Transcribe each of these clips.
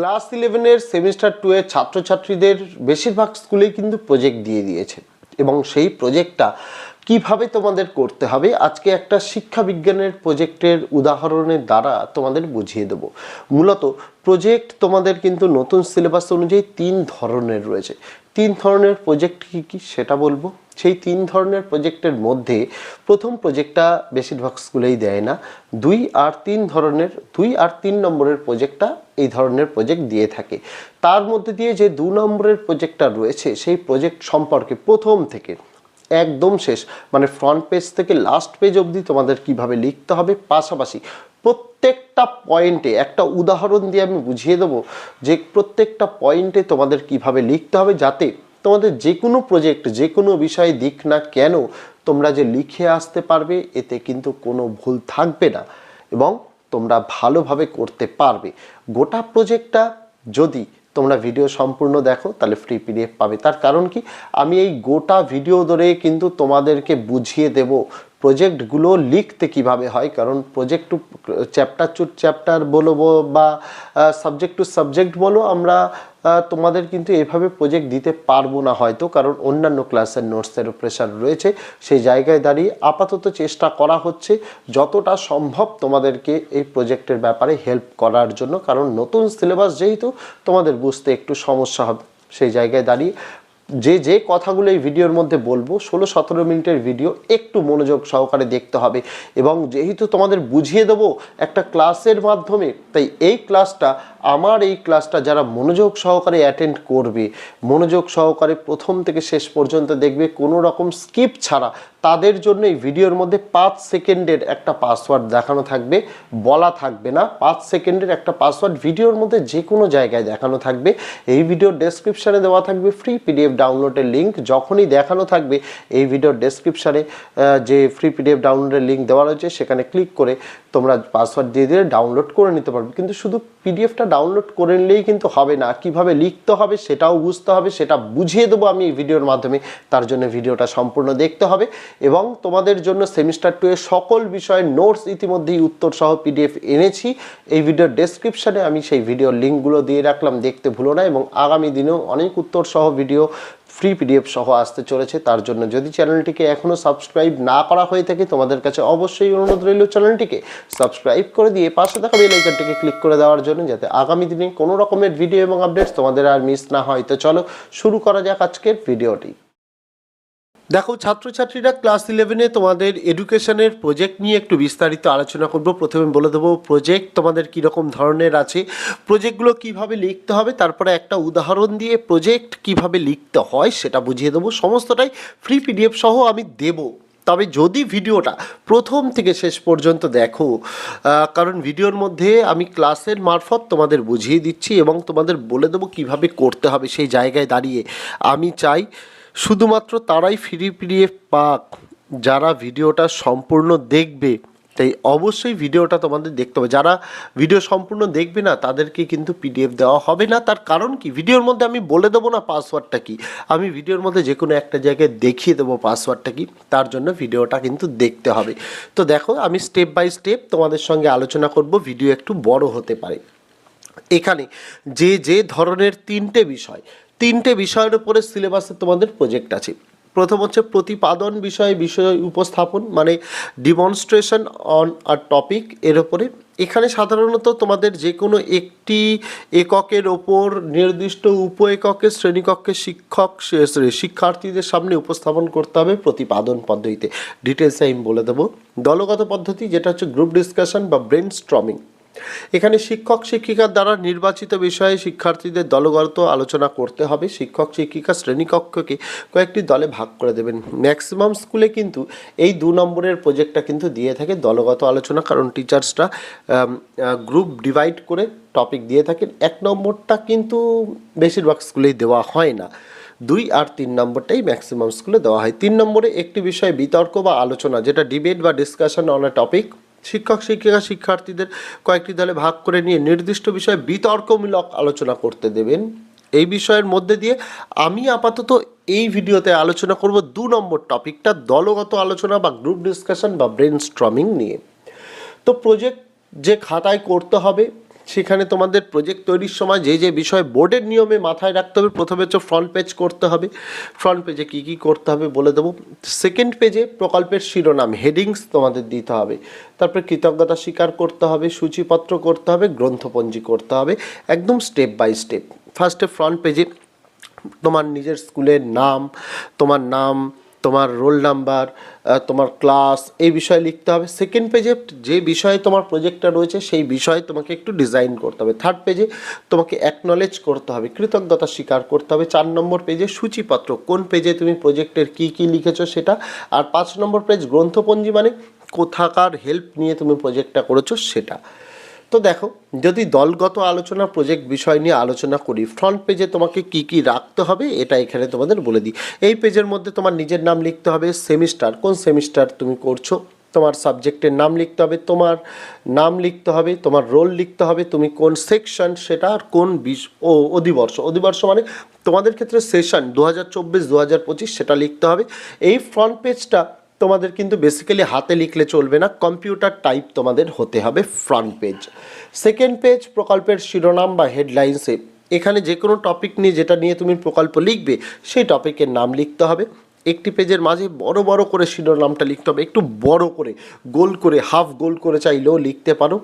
Class ইলেভেনের semester two এর ছাত্রছাত্রীদের বেশিরভাগ স্কুলেই কিন্তু প্রজেক্ট দিয়ে দিয়েছে এবং সেই প্রজেক্টটা কীভাবে তোমাদের করতে হবে, আজকে একটা শিক্ষা বিজ্ঞানের প্রজেক্টের উদাহরণের দ্বারা তোমাদের বুঝিয়ে দেবো। মূলত প্রজেক্ট তোমাদের কিন্তু নতুন সিলেবাস অনুযায়ী তিন ধরনের রয়েছে। তিন ধরনের প্রজেক্ট কী কী সেটা বলব? সেই তিন ধরনের প্রজেক্টের মধ্যে প্রথম প্রজেক্টটা বেশিরভাগ স্কুলেই দেয় না। দুই আর তিন ধরনের, দুই আর তিন নম্বরের প্রজেক্টটা এই ধরনের প্রজেক্ট দিয়ে থাকে। তার মধ্যে দিয়ে যে দু নম্বরের প্রজেক্টটা রয়েছে, সেই প্রজেক্ট সম্পর্কে প্রথম থেকে একদম শেষ মানে ফ্রন্ট পেজ থেকে লাস্ট পেজ অবধি তোমাদের কীভাবে লিখতে হবে, পাশাপাশি প্রত্যেকটা পয়েন্টে একটা উদাহরণ দিয়ে আমি বুঝিয়ে দেবো যে প্রত্যেকটা পয়েন্টে তোমাদের কীভাবে লিখতে হবে যাতে তোমাদের যে কোনো প্রজেক্ট যে কোনো বিষয়ে দিক না কেন তোমরা যে লিখে আসতে পারবে, এতে কিন্তু কোনো ভুল থাকবে না এবং তোমরা ভালোভাবে করতে পারবে। গোটা প্রজেক্টটা যদি তোমরা ভিডিও সম্পূর্ণ দেখো, তাহলে ফ্রি পিডিএফ পাবে। তার কারণ কি? আমি এই গোটা ভিডিও ধরে কিন্তু তোমাদেরকে বুঝিয়ে দেব প্রজেক্টগুলো লিখতে কীভাবে হয়? কারণ project two chapter two chapter বলো বা সাবজেক্ট টু সাবজেক্ট বলো, আমরা তোমাদের কিন্তু এভাবে প্রজেক্ট দিতে পারব না হয়তো, কারণ অন্যান্য ক্লাসের নোটসেরও প্রেশার রয়েছে। সেই জায়গায় দাঁড়িয়ে আপাতত চেষ্টা করা হচ্ছে যতটা সম্ভব তোমাদেরকে এই প্রজেক্টের ব্যাপারে হেল্প করার জন্য, কারণ নতুন সিলেবাস যেহেতু তোমাদের বুঝতে একটু সমস্যা হবে। সেই জায়গায় দাঁড়িয়ে যে যে কথাগুলো এই ভিডিওর মধ্যে বলব, ষোলো সতেরো মিনিটের ভিডিও একটু মনোযোগ সহকারে দেখতে হবে এবং যেহেতু তোমাদের বুঝিয়ে দেবো একটা ক্লাসের মাধ্যমে, তাই এই ক্লাসটা, আমার এই ক্লাসটা যারা মনোযোগ সহকারে অ্যাটেন্ড করবে, মনোযোগ সহকারে প্রথম থেকে শেষ পর্যন্ত দেখবে কোনো রকম স্কিপ ছাড়া তাদের জন্য এই ভিডিওর মধ্যে পাঁচ সেকেন্ডের একটা পাসওয়ার্ড দেখানো থাকবে, বলা থাকবে না। পাঁচ সেকেন্ডের একটা পাসওয়ার্ড ভিডিওর মধ্যে যে কোনো জায়গায় দেখানো থাকবে। এই ভিডিওর ডেসক্রিপশানে দেওয়া থাকবে ফ্রি পিডিএফ ডাউনলোডের লিঙ্ক যখনই দেখানো থাকবে, এই ভিডিওর ডেসক্রিপশানে যে ফ্রি পিডিএফ ডাউনলোডের লিঙ্ক দেওয়া রয়েছে, সেখানে ক্লিক করে তোমরা পাসওয়ার্ড দিয়ে দিয়ে ডাউনলোড করে নিতে পারবে। কিন্তু শুধু পিডিএফটা ডাউনলোড করে নিলেই কিন্তু হবে না। কীভাবে লিখতে হবে সেটাও বুঝতে হবে, সেটা বুঝিয়ে দেবো আমি এই ভিডিওর মাধ্যমে। তার জন্য ভিডিওটা সম্পূর্ণ দেখতে হবে এবং তোমাদের জন্য সেমিস্টার টু এর সকল বিষয়ে নোটস ইতিমধ্যেই উত্তর সহ পিডিএফ এনেছি। এই ভিডিওর ডেসক্রিপশানে আমি সেই ভিডিওর লিঙ্কগুলো দিয়ে রাখলাম। দেখতে ভুলো না এবং আগামী দিনেও অনেক উত্তর সহ ভিডিও ফ্রি পিডিএফ সহ আসতে চলেছে, তার জন্য যদি চ্যানেলটিকে এখনও সাবস্ক্রাইব না করা হয়ে থাকে, তোমাদের কাছে অবশ্যই অনুরোধ রইল চ্যানেলটিকে সাবস্ক্রাইব করে দিয়ে পাশে থাকা বেল আইকনটিকে ক্লিক করে দেওয়ার জন্য, যাতে আগামী দিনে কোনো রকমের ভিডিও এবং আপডেটস তোমাদের আর মিস না হয়। তো চলো শুরু করা যাক আজকের ভিডিওটি দেখো, ছাত্রছাত্রীরা ক্লাস ইলেভেনে তোমাদের এডুকেশনের প্রজেক্ট নিয়ে একটু বিস্তারিত আলোচনা করব। প্রথমে বলে দেবো, প্রজেক্ট তোমাদের কীরকম ধরনের আছে, প্রজেক্টগুলো কীভাবে লিখতে হবে, তারপরে একটা উদাহরণ দিয়ে প্রজেক্ট কীভাবে লিখতে হয় সেটা বুঝিয়ে দেবো। সমস্তটাই ফ্রি পিডিএফ সহ আমি দেবো। তবে যদি ভিডিওটা প্রথম থেকে শেষ পর্যন্ত দেখো কারণ ভিডিওর মধ্যে আমি ক্লাসের মারফত তোমাদের বুঝিয়ে দিচ্ছি এবং তোমাদের বলে দেবো কীভাবে করতে হবে সেই জায়গায় দাঁড়িয়ে। আমি চাই শুধুমাত্র তারাই ফ্রি পিডিএফ পাক, যারা ভিডিওটা সম্পূর্ণ দেখবে, তাই অবশ্যই ভিডিওটা তোমাদের দেখতে হবে। যারা ভিডিও সম্পূর্ণ দেখবে না, তাদেরকে কিন্তু পিডিএফ দেওয়া হবে না। তার কারণ কি? ভিডিওর মধ্যে আমি বলে দেবো না পাসওয়ার্ডটা কি। আমি ভিডিওর মধ্যে যে কোনো একটা জায়গায় দেখিয়ে দেবো পাসওয়ার্ডটা কি, তার জন্য ভিডিওটা কিন্তু দেখতে হবে। তো দেখো, আমি স্টেপ বাই স্টেপ তোমাদের সঙ্গে আলোচনা করব, ভিডিও একটু বড় হতে পারে। এখানে যে যে ধরনের তিনটে বিষয় তিনটে বিষয়ের উপরে সিলেবাসে তোমাদের প্রজেক্ট আছে। প্রথম হচ্ছে প্রতিপাদন বিষয়ে বিষয় উপস্থাপন মানে ডিমনস্ট্রেশন অন আ টপিক এর ওপরে এখানে সাধারণত তোমাদের যে কোনো একটি এককের ওপর নির্দিষ্ট উপ এককের শ্রেণীকক্ষে শিক্ষক শিক্ষার্থীদের সামনে উপস্থাপন করতে হবে প্রতিপাদন পদ্ধতিতে। ডিটেলসে আমি বলে দেবো। দলগত পদ্ধতি যেটা হচ্ছে গ্রুপ ডিসকাশন বা ব্রেন স্ট্রমিং এখানে শিক্ষক শিক্ষিকার দ্বারা নির্বাচিত বিষয়ে শিক্ষার্থীদের দলগত আলোচনা করতে হবে। শিক্ষক শিক্ষিকা শ্রেণীকক্ষকে কয়েকটি দলে ভাগ করে দেবেন। ম্যাক্সিমাম স্কুলে কিন্তু এই দু নম্বরের প্রজেক্টটা কিন্তু দিয়ে থাকে দলগত আলোচনা, কারণ টিচার্সরা গ্রুপ ডিভাইড করে টপিক দিয়ে থাকেন। এক নম্বরটা কিন্তু বেশিরভাগ স্কুলেই দেওয়া হয় না। দুই আর তিন নম্বরটাই ম্যাক্সিমাম স্কুলে দেওয়া হয়। তিন নম্বরে একটি বিষয়ে বিতর্ক বা আলোচনা, যেটা ডিবেট বা ডিসকাশন অন এ টপিক। শিক্ষক, শিক্ষিকা, শিক্ষার্থীদের কয়েকটি দলে ভাগ করে নিয়ে নির্দিষ্ট বিষয়ে বিতর্কমূলক আলোচনা করতে দেবেন। এই বিষয়ের মধ্যে দিয়ে আমি আপাতত এই ভিডিওতে আলোচনা করব দু নম্বর টপিকটা, দলগত আলোচনা বা গ্রুপ ডিসকাশন বা ব্রেন স্ট্রমিং নিয়ে। তো প্রজেক্ট যে খাতায় করতে হবে সেখানে তোমাদের প্রজেক্ট তৈরির সময় যে যে বিষয় বোর্ডের নিয়মে মাথায় রাখতে হবে, প্রথমে হচ্ছে ফ্রন্ট পেজ করতে হবে। ফ্রন্ট পেজে কী কী করতে হবে বলে দেবো। সেকেন্ড পেজে প্রকল্পের শিরোনাম হেডিংস তোমাদের দিতে হবে। তারপরে কৃতজ্ঞতা স্বীকার করতে হবে, সূচিপত্র করতে হবে, গ্রন্থপঞ্জি করতে হবে, একদম স্টেপ বাই স্টেপ ফার্স্টে ফ্রন্ট পেজে তোমার নিজের স্কুলের নাম, তোমার নাম তোমার রোল নাম্বার তোমার ক্লাস, এই বিষয়ে লিখতে হবে। সেকেন্ড পেজে যে বিষয়ে তোমার প্রজেক্টটা রয়েছে, সেই বিষয়ে তোমাকে একটু ডিজাইন করতে হবে। থার্ড পেজে তোমাকে অ্যাকনলেজ করতে হবে, কৃতজ্ঞতা স্বীকার করতে হবে। চার নম্বর পেজে সূচিপত্র, কোন পেজে তুমি প্রজেক্টের কী কী লিখেছো সেটা। আর পাঁচ নম্বর পেজ গ্রন্থপঞ্জি মানে কোথাকার হেল্প নিয়ে তুমি প্রজেক্টটা করেছ সেটা। তো দেখো, যদি দলগত আলোচনা প্রজেক্ট বিষয় নিয়ে আলোচনা করি ফ্রন্ট পেজে তোমাকে কি কি রাখতে হবে, এটা এখানে তোমাদের বলে দিই। এই পেজের মধ্যে তোমার নিজের নাম লিখতে হবে সেমিস্টার কোন সেমিস্টার তুমি করছ? তোমার সাবজেক্টের নাম লিখতে হবে, তোমার নাম লিখতে হবে, তোমার রোল লিখতে হবে, তুমি কোন সেকশন সেটা আর কোন বিষ, ও, অধিবর্ষ। অধিবর্ষ মানে তোমাদের ক্ষেত্রে সেশন দু হাজার চব্বিশ দু হাজার পঁচিশ, সেটা লিখতে হবে। এই ফ্রন্ট পেজটা তোমাদের কিন্তু বেসিক্যালি হাতে লিখলে চলবে না কম্পিউটার টাইপ তোমাদের হতে হবে ফ্রন্ট পেজ সেকেন্ড পেজ প্রকল্পের শিরোনাম বা হেডলাইন্সে এখানে যে কোনো টপিক নিয়ে যেটা নিয়ে তুমি প্রকল্প লিখবে, সেই টপিকের নাম লিখতে হবে। একটি পেজের মাঝে বড় বড় করে শিরোনামটা লিখতে হবে, একটু বড় করে, গোল করে হাফ গোল করে চাইলেও লিখতে পারো।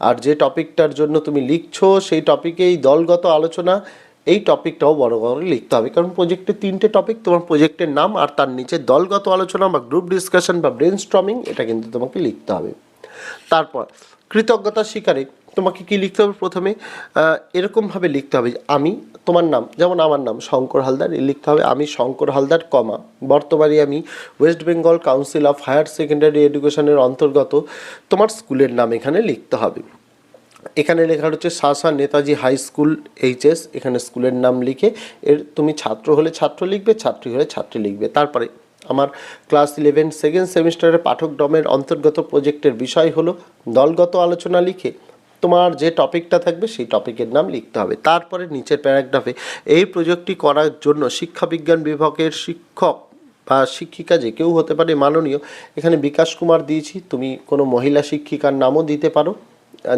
আর যে টপিকটার জন্য তুমি লিখছো, সেই টপিকেই দলগত আলোচনা এই টপিকটাও বড় করে লিখতে হবে। কারণ প্রজেক্টে তিনটে টপিক তোমার প্রজেক্টের নাম আর তার নিচে দলগত আলোচনা বা গ্রুপ ডিসকাশন বা ব্রেন স্ট্রমিং এটা কিন্তু তোমাকে লিখতে হবে। তারপর, কৃতজ্ঞতা স্বীকারে তোমাকে কি লিখতে হবে প্রথমে? এরকমভাবে লিখতে হবে আমি, তোমার নাম, যেমন আমার নাম শঙ্কর হালদার লিখতে হবে আমি শঙ্কর হালদার, কমা। বর্তমানে আমি West Bengal council of higher secondary এডুকেশনের অন্তর্গত, তোমার স্কুলের নাম এখানে লিখতে হবে। এখানে লেখা হচ্ছে শাসা নেতাজি হাই স্কুল এইচএস, এখানে স্কুলের নাম লিখে এর তুমি ছাত্র হলে ছাত্র লিখবে, ছাত্রী হলে ছাত্রী লিখবে। তারপরে আমার ক্লাস ইলেভেন সেকেন্ড সেমিস্টারের পাঠকডমের অন্তর্গত প্রজেক্টের বিষয় হলো দলগত আলোচনা লিখে তোমার যে টপিকটা থাকবে সেই টপিকের নাম লিখতে হবে। তারপরে নিচের প্যারাগ্রাফে এই প্রজেক্টটি করার জন্য শিক্ষা বিজ্ঞান বিভাগের শিক্ষক বা শিক্ষিকা যে কেউ হতে পারে মাননীয়, এখানে বিকাশ কুমার দিয়েছি, তুমি কোনো মহিলা শিক্ষিকার নামও দিতে পারো।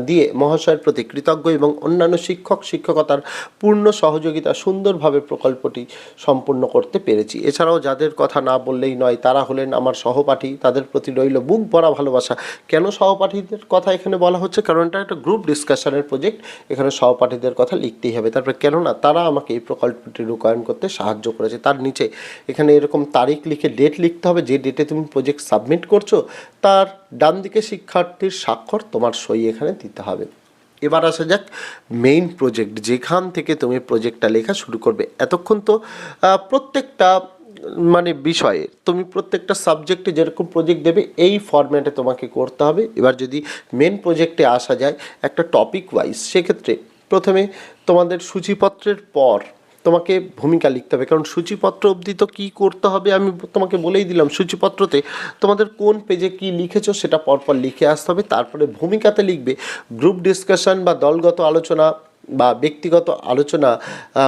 দিয়ে মহাশয়ের প্রতি কৃতজ্ঞ এবং অন্যান্য শিক্ষক, শিক্ষকতার পূর্ণ সহযোগিতা সুন্দরভাবে প্রকল্পটি সম্পূর্ণ করতে পেরেছি। এছাড়াও যাদের কথা না বললেই নয়, তারা হলেন আমার সহপাঠী, তাদের প্রতি রইল বুক ভরা ভালোবাসা। কেন সহপাঠীদের কথা এখানে বলা হচ্ছে? কারণ এটা একটা গ্রুপ ডিসকাশনের প্রজেক্ট এখানে সহপাঠীদের কথা লিখতেই হবে। তারপরে কেননা, তারা আমাকে এই প্রকল্পটি রূপায়ণ করতে সাহায্য করেছে। তার নিচে এখানে এরকম তারিখ লিখে ডেট লিখতে হবে। যে ডেটে তুমি প্রজেক্ট সাবমিট করছ, তার ডান দিকে শিক্ষার্থীর স্বাক্ষর তোমার সই এখানে দিতে হবে। এবার আসা যাক মেইন প্রজেক্ট যেখান থেকে তুমি প্রজেক্টটা লেখা শুরু করবে। এতক্ষণ তো প্রত্যেকটা মানে বিষয়ে তুমি প্রত্যেকটা সাবজেক্টে যেরকম প্রজেক্ট দেবে, এই ফরম্যাটে তোমাকে করতে হবে। এবার যদি মেন প্রজেক্টে আসা যায়, একটা টপিক ওয়াইজ সেক্ষেত্রে প্রথমে তোমাদের সূচিপত্রের পর তোমাকে ভূমিকা লিখতে হবে। কারণ সূচিপত্র অবধি তো কী করতে হবে আমি তোমাকে বলেই দিলাম সূচিপত্রতে তোমাদের কোন পেজে কি লিখেছো সেটা পরপর লিখে আসতে হবে। তারপরে ভূমিকাতে লিখবে গ্রুপ ডিসকাশন বা দলগত আলোচনা বা ব্যক্তিগত আলোচনা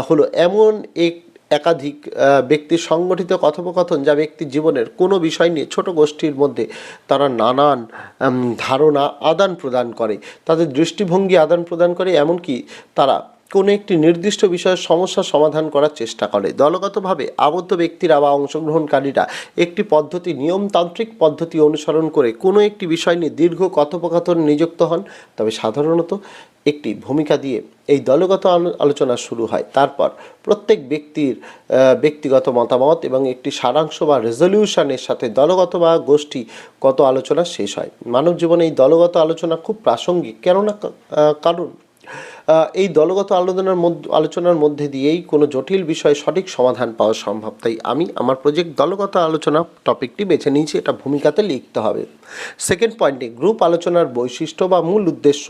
হলো এমন এক একাধিক আহ, ব্যক্তির সংগঠিত কথোপকথন যা ব্যক্তির জীবনের কোনো বিষয় নিয়ে ছোট গোষ্ঠীর মধ্যে তারা নানান ধারণা আদান প্রদান করে। তাদের দৃষ্টিভঙ্গি আদান প্রদান করে এমনকি তারা কোনো একটি নির্দিষ্ট বিষয়ের সমস্যা সমাধান করার চেষ্টা করে। দলগতভাবে আবদ্ধ ব্যক্তিরা বা অংশগ্রহণকারীরা একটি পদ্ধতি, নিয়মতান্ত্রিক পদ্ধতি অনুসরণ করে কোনো একটি বিষয় নিয়ে দীর্ঘ কথোপকথন নিযুক্ত হন। তবে সাধারণত একটি ভূমিকা দিয়ে এই দলগত আলো- আলোচনা শুরু হয়। তারপর প্রত্যেক ব্যক্তির ব্যক্তিগত মতামত এবং একটি সারাংশ বা রেজলিউশনের সাথে দলগত বা গোষ্ঠী কত আলোচনা শেষ হয়। মানব জীবনে এই দলগত আলোচনা খুব প্রাসঙ্গিক। কেননা কারণ এই দলগত আলোচনার আলোচনার মধ্যে দিয়েই কোনো জটিল বিষয়ে সঠিক সমাধান পাওয়া সম্ভব। তাই আমি আমার প্রজেক্ট দলগত আলোচনা টপিকটি বেছে নিয়েছি, এটা ভূমিকাতে লিখতে হবে। সেকেন্ড পয়েন্টে গ্রুপ আলোচনার বৈশিষ্ট্য বা মূল উদ্দেশ্য।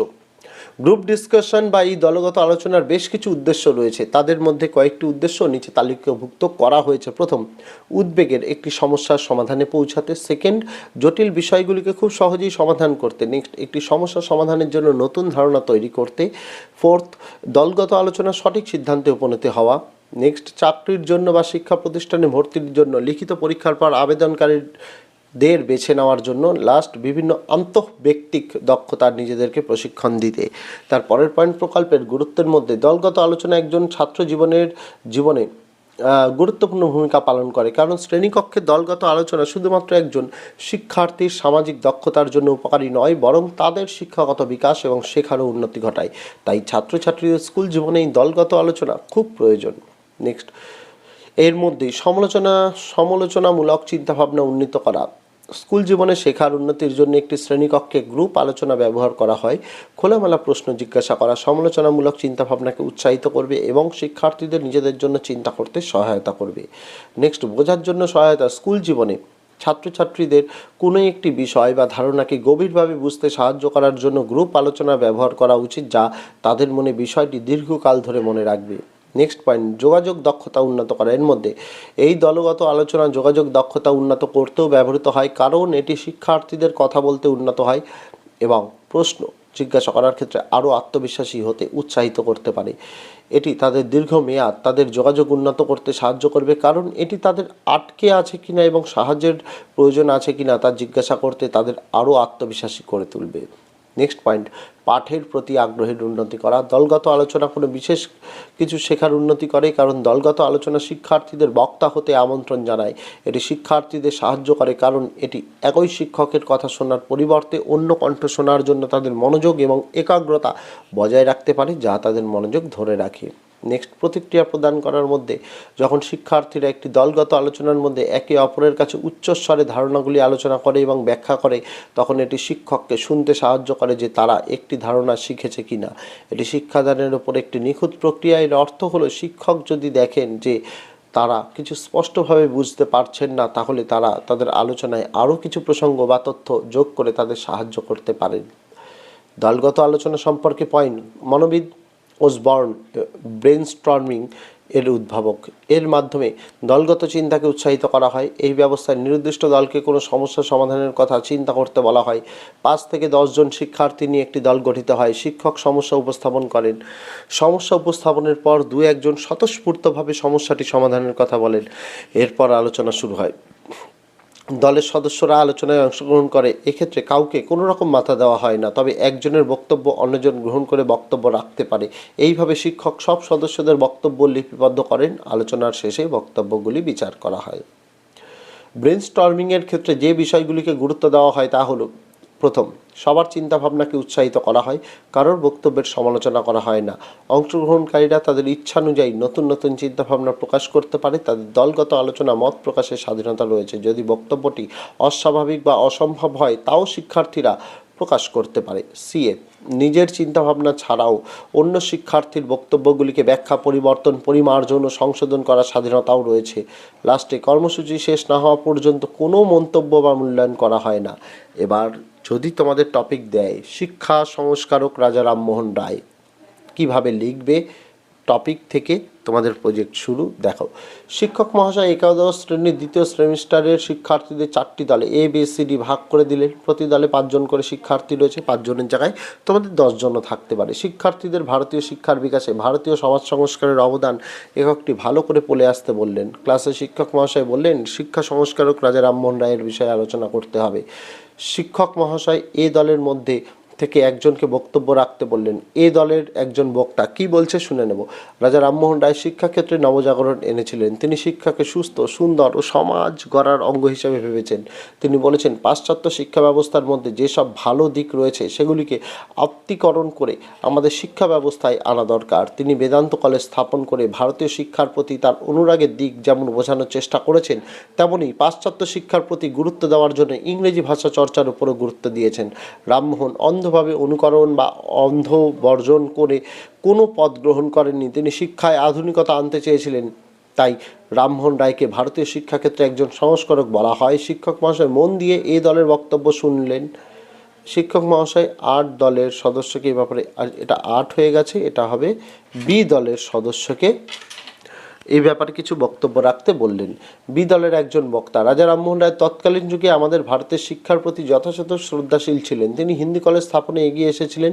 গ্রুপ ডিসকাশন বা এই দলগত আলোচনার বেশ কিছু উদ্দেশ্য রয়েছে। তাদের মধ্যে কয়েকটি উদ্দেশ্য নিচে তালিকাভুক্ত করা হয়েছে। প্রথম, উদ্বেগের একটি সমস্যার সমাধানে পৌঁছাতে। সেকেন্ড, জটিল বিষয়গুলিকে খুব সহজেই সমাধান করতে। নেক্সট, একটি সমস্যা সমাধানের জন্য নতুন ধারণা তৈরি করতে। ফোর্থ, দলগত আলোচনা সঠিক সিদ্ধান্তে উপনীত হওয়া। নেক্সট, চাকরির জন্য বা শিক্ষা প্রতিষ্ঠানে ভর্তির জন্য লিখিত পরীক্ষার পর আবেদনকারীর দের বেছে নেওয়ার জন্য লাস্ট বিভিন্ন আন্তঃব্যক্তিক দক্ষতার নিজেদেরকে প্রশিক্ষণ দিতে। তার পরের পয়েন্ট প্রকল্পের গুরুত্বের মধ্যে দলগত আলোচনা একজন ছাত্র জীবনের জীবনে গুরুত্বপূর্ণ ভূমিকা পালন করে। কারণ শ্রেণীকক্ষে দলগত আলোচনা শুধুমাত্র একজন শিক্ষার্থীর সামাজিক দক্ষতার জন্য উপকারী নয়, বরং তাদের শিক্ষাগত বিকাশ এবং শেখারও উন্নতি ঘটায়। তাই ছাত্রছাত্রীদের স্কুল জীবনে এই দলগত আলোচনা খুব প্রয়োজন। নেক্সট এর মধ্যে সমালোচনা, সমালোচনামূলক চিন্তাভাবনা উন্নীত করা। স্কুল জীবনে শেখার উন্নতির জন্য একটি শ্রেণীকক্ষে গ্রুপ আলোচনা ব্যবহার করা হয়। খোলামেলা প্রশ্ন জিজ্ঞাসা করা, সমালোচনামূলক চিন্তাভাবনাকে উৎসাহিত করবে এবং শিক্ষার্থীদের নিজেদের জন্য চিন্তা করতে সহায়তা করবে। নেক্সট বোঝার জন্য সহায়তা। স্কুল জীবনে ছাত্রছাত্রীদের কোনো একটি বিষয় বা ধারণাকে গভীরভাবে বুঝতে সাহায্য করার জন্য গ্রুপ আলোচনা ব্যবহার করা উচিত যা তাদের মনে বিষয়টি দীর্ঘকাল ধরে মনে রাখবে। নেক্সট পয়েন্ট যোগাযোগ দক্ষতা উন্নত করা। এর মধ্যে এই দলগত আলোচনা যোগাযোগ দক্ষতা উন্নত করতেও ব্যবহৃত হয়, কারণ এটি শিক্ষার্থীদের কথা বলতে উন্নত হয় এবং প্রশ্ন জিজ্ঞাসা করার ক্ষেত্রে আরও আত্মবিশ্বাসী হতে উৎসাহিত করতে পারে। এটি তাদের দীর্ঘমেয়াদ তাদের যোগাযোগ উন্নত করতে সাহায্য করবে, কারণ এটি তাদের আটকে আছে কিনা এবং সাহায্যের প্রয়োজন আছে কিনা তা জিজ্ঞাসা করতে তাদের আরও আত্মবিশ্বাসী করে তুলবে। নেক্সট পয়েন্ট, পাঠের প্রতি আগ্রহের উন্নতি করা। দলগত আলোচনা কোনো বিশেষ কিছু শেখার উন্নতি করে কারণ দলগত আলোচনা শিক্ষার্থীদের বক্তা হতে আমন্ত্রণ জানায়। এটি শিক্ষার্থীদের সাহায্য করে, কারণ এটি একই শিক্ষকের কথা শোনার পরিবর্তে অন্য কণ্ঠ শোনার জন্য তাদের মনোযোগ এবং একাগ্রতা বজায় রাখতে পারে, যা তাদের মনোযোগ ধরে রাখে। নেক্সট প্রতিক্রিয়া প্রদান করার মধ্যে যখন শিক্ষার্থীরা একটি দলগত আলোচনার মধ্যে একে অপরের কাছে উচ্চস্বরে ধারণাগুলি আলোচনা করে এবং ব্যাখ্যা করে, তখন এটি শিক্ষককে শুনতে সাহায্য করে যে তারা একটি ধারণা শিখেছে কিনা। এটি শিক্ষাদানের উপর একটি নিখুঁত প্রক্রিয়া। এর অর্থ হলো শিক্ষক যদি দেখেন যে তারা কিছু স্পষ্টভাবে বুঝতে পারছেন না, তাহলে তারা তাদের আলোচনায় আরও কিছু প্রসঙ্গ বা তথ্য যোগ করে তাদের সাহায্য করতে পারেন। দলগত আলোচনা সম্পর্কে পয়েন্ট মনোবিদ ওসবর্ন ব্রেন স্টর্মিং এর উদ্ভাবক। এর মাধ্যমে দলগত চিন্তাকে উৎসাহিত করা হয়। এই ব্যবস্থায় নির্দিষ্ট দলকে কোনো সমস্যা সমাধানের কথা চিন্তা করতে বলা হয়। পাঁচ থেকে দশজন শিক্ষার্থী নিয়ে একটি দল গঠিত হয়। শিক্ষক সমস্যা উপস্থাপন করেন। সমস্যা উপস্থাপনের পর দু একজন স্বতঃস্ফূর্তভাবে সমস্যাটি সমাধানের কথা বলেন। এরপর আলোচনা শুরু হয়। দলের সদস্যরা আলোচনায় অংশগ্রহণ করে, এক্ষেত্রে কাউকে কোনো রকম মাথা দেওয়া হয় না। তবে একজনের বক্তব্য অন্যজন গ্রহণ করে বক্তব্য রাখতে পারে। এইভাবে শিক্ষক সব সদস্যদের বক্তব্য লিপিবদ্ধ করেন। আলোচনার শেষে বক্তব্যগুলি বিচার করা হয়। ব্রেন স্টর্মিংয়ের ক্ষেত্রে যে বিষয়গুলিকে গুরুত্ব দেওয়া হয় তা হলো প্রথম। সবার চিন্তাভাবনাকে উৎসাহিত করা হয়, কারোর বক্তব্যের সমালোচনা করা হয় না। অংশগ্রহণকারীরা তাদের ইচ্ছানুযায়ী নতুন নতুন চিন্তাভাবনা প্রকাশ করতে পারে, তাদের দলগত আলোচনা, মত প্রকাশের স্বাধীনতা রয়েছে। যদি বক্তব্যটি অস্বাভাবিক বা অসম্ভব হয়, তাও শিক্ষার্থীরা প্রকাশ করতে পারে। সিএ নিজের চিন্তাভাবনা ছাড়াও অন্য শিক্ষার্থীর বক্তব্যগুলিকে ব্যাখ্যা, পরিবর্তন, পরিমার্জন ও সংশোধন করার স্বাধীনতাও রয়েছে। লাস্টে, কর্মসূচি শেষ না হওয়া পর্যন্ত কোনো মন্তব্য বা মূল্যায়ন করা হয় না। এবার যদি তোমাদের টপিক দেয়, শিক্ষা সংস্কারক রাজা রামমোহন রায়, কীভাবে লিখবে টপিক থেকে তোমাদের প্রজেক্ট শুরু, দেখো। শিক্ষক মহাশয় একাদশ শ্রেণির দ্বিতীয় সেমিস্টারের শিক্ষার্থীদের চারটি দলে এ বি সি ডি ভাগ করে দিলেন। প্রতি দলে পাঁচজন করে শিক্ষার্থী রয়েছে, পাঁচজনের জায়গায় তোমাদের দশজনও থাকতে পারে। শিক্ষার্থীদের ভারতীয় শিক্ষার বিকাশে ভারতীয় সমাজ সংস্কারের অবদান এককটি ভালো করে পলে আসতে বললেন। ক্লাসে শিক্ষক মহাশয় বললেন, শিক্ষা সংস্কারক রাজা রামমোহন রায়ের বিষয়ে আলোচনা করতে হবে। শিক্ষক মহাশয় এ দলের মধ্যে থেকে একজনকে বক্তব্য রাখতে বললেন। এ দলের একজন বক্তা। কি বলছে শুনে নেব। রাজা রামমোহন রায় শিক্ষাক্ষেত্রে নবজাগরণ এনেছিলেন। তিনি শিক্ষাকে সুস্থ, সুন্দর ও সমাজ গড়ার অঙ্গ হিসেবে ভেবেছেন। তিনি বলেছেন, পাশ্চাত্য শিক্ষা ব্যবস্থার মধ্যে যেসব ভালো দিক রয়েছে, সেগুলিকে আত্মীকরণ করে আমাদের শিক্ষা ব্যবস্থায় আনা দরকার। তিনি বেদান্ত কলেজ স্থাপন করে ভারতীয় শিক্ষার প্রতি তার অনুরাগের দিক যেমন বোঝানোর চেষ্টা করেছেন, তেমনি পাশ্চাত্য শিক্ষার প্রতি গুরুত্ব দেওয়ার জন্য ইংরেজি ভাষা চর্চার উপরও গুরুত্ব দিয়েছেন। রামমোহন অন্ধভাবে অনুকরণ বা অন্ধ বর্জন করে কোনো পদ গ্রহণ করেননি। তিনি শিক্ষায় আধুনিকতা আনতে চেয়েছিলেন, তাই রামমোহন রায়কে ভারতীয় শিক্ষাক্ষেত্রে একজন সংস্কারক বলা হয়। শিক্ষক মহাশয় মন দিয়ে এ দলের বক্তব্য শুনলেন। শিক্ষক মহাশয় আট দলের সদস্যকে এ ব্যাপারে, এটা আট হয়ে গেছে, এটা হবে বি দলের সদস্যকে এই ব্যাপারে কিছু বক্তব্য রাখতে বললেন। বি দলের একজন বক্তা রাজা রামমোহন রায় তৎকালীন যুগে আমাদের ভারতের শিক্ষার প্রতি যথাযথ শ্রদ্ধাশীল ছিলেন। তিনি হিন্দি কলেজ স্থাপনে এগিয়ে এসেছিলেন,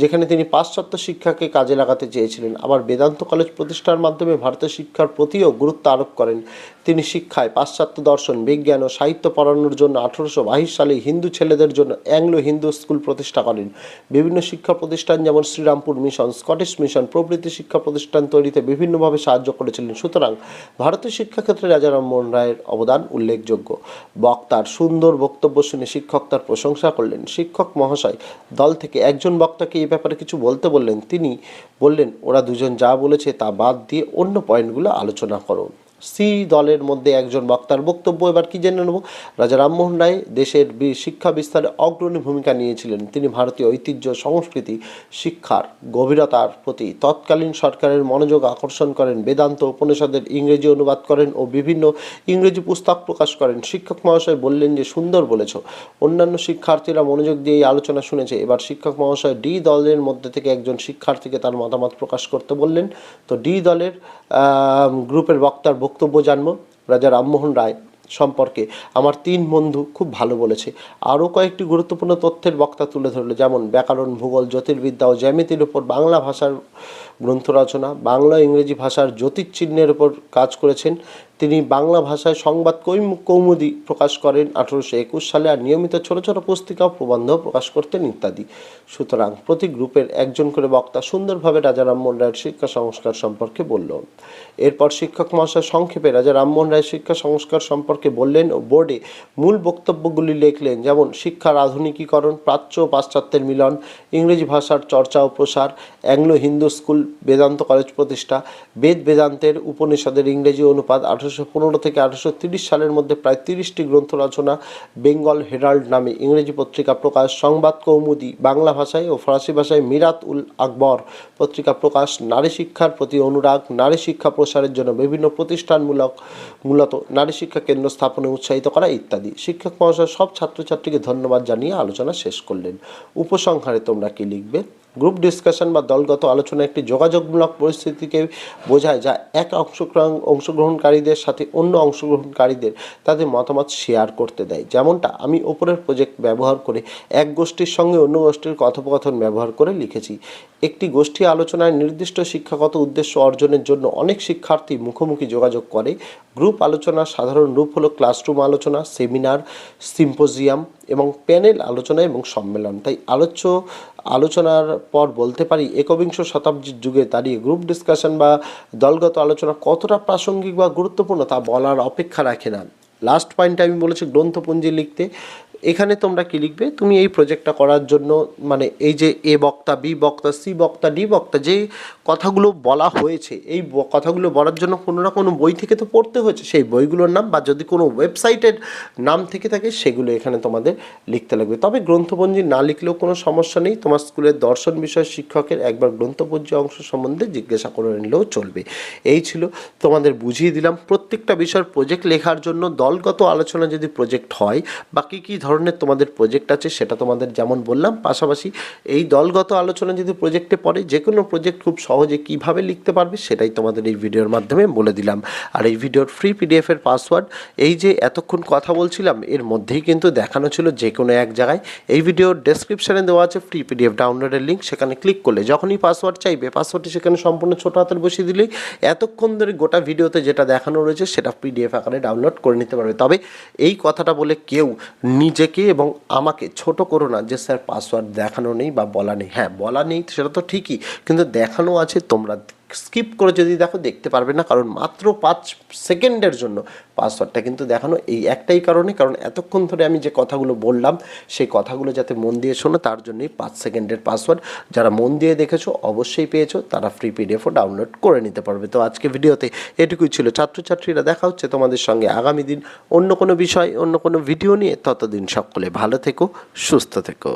যেখানে তিনি পাশ্চাত্য শিক্ষাকে কাজে লাগাতে চেয়েছিলেন। আবার বেদান্ত কলেজ প্রতিষ্ঠার মাধ্যমে ভারতের শিক্ষার প্রতিও গুরুত্ব আরোপ করেন। তিনি শিক্ষায় পাশ্চাত্য দর্শন, বিজ্ঞান ও সাহিত্য পড়ানোর জন্য আঠারোশো বাইশ সালে হিন্দু ছেলেদের জন্য অ্যাংলো হিন্দু স্কুল প্রতিষ্ঠা করেন। বিভিন্ন শিক্ষা প্রতিষ্ঠান যেমন শ্রীরামপুর মিশন, স্কটিশ মিশন প্রভৃতি শিক্ষা প্রতিষ্ঠান তৈরিতে বিভিন্নভাবে সাহায্য করেছিলেন। সুতরাং ভারতের শিক্ষাক্ষেত্রে রাজা রামমোহন রায়ের অবদান উল্লেখযোগ্য। বক্তার সুন্দর বক্তব্য শুনে শিক্ষক তার প্রশংসা করলেন। শিক্ষক মহাশয় দল থেকে একজন বক্তাকে এই ব্যাপারে কিছু বলতে বললেন। তিনি বললেন, ওরা দুজন যা বলেছে তা বাদ দিয়ে অন্য পয়েন্টগুলো আলোচনা করো সি দলের মধ্যে একজন বক্তার বক্তব্য, এবার কি জেনে নেব? রাজা রামমোহন রায় দেশের শিক্ষা বিস্তারে অগ্রণী ভূমিকা নিয়েছিলেন। তিনি ভারতীয় ঐতিহ্য, সংস্কৃতি, শিক্ষার গভীরতার প্রতি তৎকালীন সরকারের মনোযোগ আকর্ষণ করেন, বেদান্ত উপনিষদের ইংরেজি অনুবাদ করেন ও বিভিন্ন ইংরেজি পুস্তক প্রকাশ করেন। শিক্ষক মহাশয় বললেন যে, সুন্দর বলেছ। অন্যান্য শিক্ষার্থীরা মনোযোগ দিয়ে আলোচনা শুনেছে। এবার শিক্ষক মহাশয় ডি দলের মধ্যে থেকে একজন শিক্ষার্থীকে তার মতামত প্রকাশ করতে বললেন। তো ডি দলের গ্রুপের বক্তার বক্তব্য জানব। রাজা রামমোহন রায় সম্পর্কে আমার তিন বন্ধু খুব ভালো বলেছে। আরও কয়েকটি গুরুত্বপূর্ণ তথ্যের বক্তা তুলে ধরল, যেমন ব্যাকরণ, ভূগোল, জ্যোতির্বিদ্যা ও জ্যামিতির উপর বাংলা ভাষার গ্রন্থ রচনা, বাংলা ইংরেজি ভাষার জ্যোতির্চিহ্নের উপর কাজ করেছেন। তিনি বাংলা ভাষায় সংবাদ কৈম- কৌমুদি প্রকাশ করেন আঠারোশো একুশ সালে আর নিয়মিত ছোট ছোট পুস্তিকা প্রবন্ধ প্রকাশ করতেন ইত্যাদি। সুতরাং প্রতি গ্রুপের একজন করে বক্তা সুন্দরভাবে রাজা রামমোহন রায়ের শিক্ষা সংস্কার সম্পর্কে বলল। এরপর শিক্ষক মহাশয় সংক্ষেপে রাজা রামমোহন রায়ের শিক্ষা সংস্কার সম্পর্কে বললেন ও বোর্ডে মূল বক্তব্যগুলি লিখলেন যেমন শিক্ষার আধুনিকীকরণ, প্রাচ্য ও পাশ্চাত্যের মিলন, ইংরেজি ভাষার চর্চা ও প্রসার Anglo Hindu school Vedanta college প্রতিষ্ঠা বেদ বেদান্তের উপনিষদের ইংরেজি অনুপাত আঠারোশো পনেরো থেকে আঠারোশো তিরিশ সালের মধ্যে প্রায় তিরিশটি গ্রন্থ রচনা বেঙ্গল হেরাল্ড নামে ইংরেজি পত্রিকা প্রকাশ, সংবাদ কৌমুদি, বাংলা ভাষায় ও ফরাসি ভাষায় মিরাত উল আকবর পত্রিকা প্রকাশ, নারী শিক্ষার প্রতি অনুরাগ, নারী শিক্ষা প্রসারের জন্য বিভিন্ন প্রতিষ্ঠানমূলক, মূলত নারী শিক্ষা কেন্দ্র স্থাপনে উৎসাহিত করা ইত্যাদি। শিক্ষক মহাশয় সব ছাত্রছাত্রীকে ধন্যবাদ জানিয়ে আলোচনা শেষ করলেন। উপসংহারে তোমরা কি লিখবে? গ্রুপ ডিসকাশন বা দলগত আলোচনা একটি যোগাযোগমূলক পরিস্থিতিকে বোঝায় যা এক অংশগ্রহণ অংশগ্রহণকারীদের সাথে অন্য অংশগ্রহণকারীদের তাদের মতামত শেয়ার করতে দেয়। যেমনটা আমি ওপরের প্রজেক্ট ব্যবহার করে এক গোষ্ঠীর সঙ্গে অন্য গোষ্ঠীর কথোপকথন ব্যবহার করে লিখেছি। একটি গোষ্ঠী আলোচনায় নির্দিষ্ট শিক্ষাগত উদ্দেশ্য অর্জনের জন্য অনেক শিক্ষার্থী মুখোমুখি যোগাযোগ করে। গ্রুপ আলোচনার সাধারণ রূপ হলো ক্লাসরুম আলোচনা, সেমিনার, সিম্পোজিয়াম এবং প্যানেল আলোচনা এবং সম্মেলন। তাই আলোচ্য আলোচনার পর বলতে পারি, একবিংশ শতাব্দীর যুগে দাঁড়িয়ে গ্রুপ ডিসকাশন বা দলগত আলোচনা কতটা প্রাসঙ্গিক বা গুরুত্বপূর্ণ তা বলার অপেক্ষা রাখে না। লাস্ট পয়েন্টে আমি বলেছি, গ্রন্থপুঞ্জি লিখতে। এখানে তোমরা কি লিখবে? তুমি এই প্রজেক্টটা করার জন্য মানে এই যে এ বক্তা, বি বক্তা, সি বক্তা, ডি বক্তা যে কথাগুলো বলা হয়েছে, এই কথাগুলো বলার জন্য কোনো না কোনো বই থেকে তো পড়তে হয়েছে। সেই বইগুলোর নাম বা যদি কোনো ওয়েবসাইটের নাম থেকে থাকে, সেগুলো এখানে তোমাদের লিখতে লাগবে। তবে গ্রন্থপঞ্জি না লিখলেও কোনো সমস্যা নেই। তোমার স্কুলের দর্শন বিষয় শিক্ষকের একবার গ্রন্থপঞ্জি অংশ সম্বন্ধে জিজ্ঞাসা করে নিলেও চলবে। এই ছিল তোমাদের বুঝিয়ে দিলাম। প্রত্যেকটা বিষয়ের প্রজেক্ট লেখার জন্য দলগত আলোচনা যদি প্রজেক্ট হয় বা কী কী ধরনের তোমাদের প্রজেক্ট আছে, সেটা তোমাদের যেমন বললাম, পাশাপাশি এই দলগত আলোচনা যদি প্রজেক্টে পড়ে যে কোনো প্রজেক্ট খুব সহজে কীভাবে লিখতে পারবে সেটাই তোমাদের এই ভিডিওর মাধ্যমে বলে দিলাম। আর এই ভিডিওর ফ্রি পিডিএফ এর পাসওয়ার্ড এই যে এতক্ষণ কথা বলছিলাম, এর মধ্যেই কিন্তু দেখানো ছিল যে কোনো এক জায়গায়। এই ভিডিওর ডেসক্রিপশনে দেওয়া আছে ফ্রি পিডিএফ ডাউনলোডের লিঙ্ক সেখানে ক্লিক করলে যখনই পাসওয়ার্ড চাইবে পাসওয়ার্ডটি সেখানে সম্পূর্ণ ছোট হাতের বসিয়ে দিলেই এতক্ষণ ধরে গোটা ভিডিওতে যেটা দেখানো রয়েছে, সেটা পিডিএফ আকারে ডাউনলোড করে নিতে পারবে। তবে এই কথাটা বলে কেউ নিজেকে এবং আমাকে ছোট করো না যে, স্যার পাসওয়ার্ড দেখানো নেই বা বলা নেই। হ্যাঁ বলা নেই সেটা তো ঠিকই, কিন্তু দেখানো আছে তোমরা স্কিপ করে যদি দেখো, দেখতে পারবে না। কারণ মাত্র পাঁচ সেকেন্ডের জন্য পাসওয়ার্ডটা কিন্তু দেখানো এই একটাই কারণে। কারণ এতক্ষণ ধরে আমি যে কথাগুলো বললাম, সেই কথাগুলো যাতে মন দিয়ে শোনো, তার জন্যই পাঁচ সেকেন্ডের পাসওয়ার্ড যারা মন দিয়ে দেখেছ, অবশ্যই পেয়েছ। তারা ফ্রি পিডিএফও ডাউনলোড করে নিতে পারবে। তো আজকে ভিডিওতে এটুকুই ছিল। ছাত্রছাত্রীরা দেখা হচ্ছে তোমাদের সঙ্গে আগামী দিন অন্য কোনো বিষয়, অন্য কোনো ভিডিও নিয়ে। ততদিন সকলে ভালো থেকো, সুস্থ থেকো।